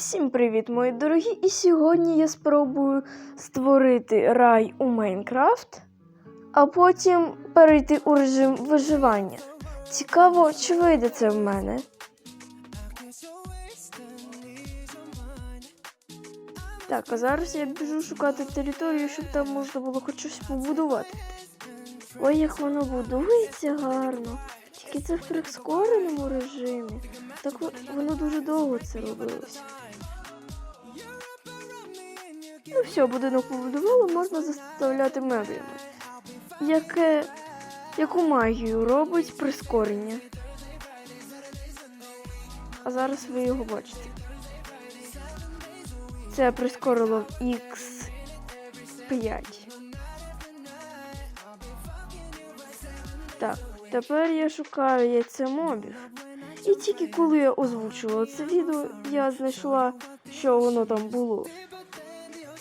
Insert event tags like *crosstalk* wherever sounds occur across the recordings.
Всім привіт, мої дорогі! І сьогодні я спробую створити рай у Майнкрафт, а потім перейти у режим виживання. Цікаво, чи вийде це в мене. Так, а зараз я біжу шукати територію, щоб там можна було хоч щось побудувати. Ой, як воно будується гарно. Тільки це в прискореному режимі. Так во- воно дуже довго це робилося. Ну все, будинок побудували, можна заставляти меблями. Яке, яку магію робить прискорення. А зараз ви його бачите. Це прискорило в X5. Так, тепер я шукаю яйце мобів. І тільки коли я озвучувала це відео, я знайшла, що воно там було.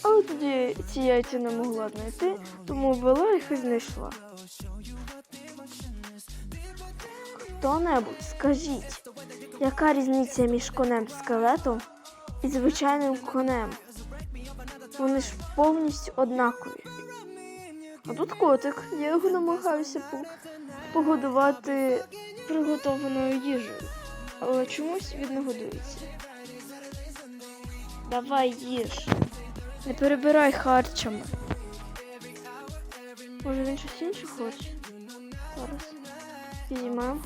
Але тоді ці яйця не могла знайти, тому ввела їх і знайшла. Хто-небудь, скажіть, яка різниця між конем скелетом і звичайним конем? Вони ж повністю однакові. А тут котик, я його намагаюся погодувати приготованою їжею, але чомусь він не годується. Давай їж. Не перебирай харчами. Може він щось інше хоче? Зараз. Підіймаємо.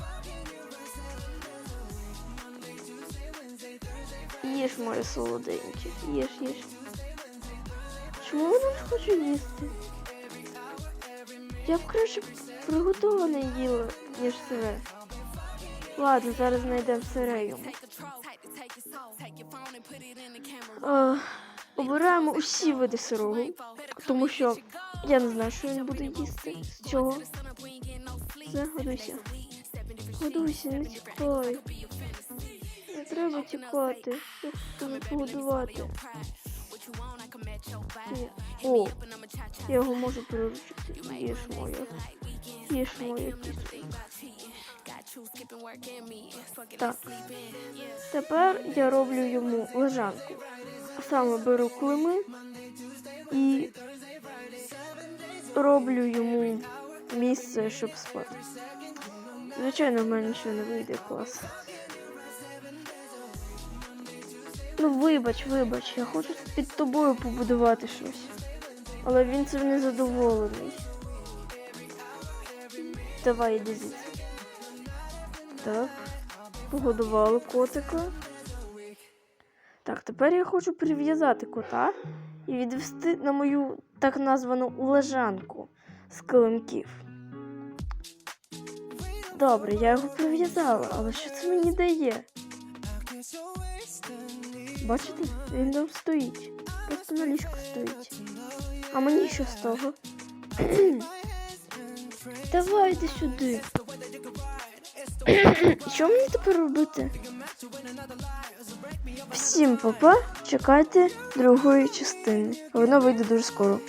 Їж моє солоденьке. Їж, їж. Чому не хоче їсти? Я б краще приготоване їла, ніж сире. Ладно, зараз знайдемо сире йому. Е, обираємо усі види сирого, тому що я не знаю, що він буде їсти. З чого? Все, годуйся. Не тікай. Не треба тікати. Я хочу погодувати. О, я його можу приручити. Їж моє. Їж моє кісно. Так. Тепер я роблю йому лежанку. Саме беру клими і роблю йому місце, щоб спати. Звичайно, в мене нічого не вийде клас. Ну, вибач, вибач, я хочу під тобою побудувати щось. Але він цим не задоволений. Давай іди. Так. Погодували котика. Так, тепер я хочу прив'язати кота і відвести на мою так названу лежанку з килимків. Добре, я його прив'язала, але що це мені дає? Бачите, він там стоїть. Просто на ліжку стоїть. А мені що з того? *clears throat* Давайте сюди. *clears throat* Що мені тепер робити? Всім папа, чекайте другої частини. Вона вийде дуже скоро.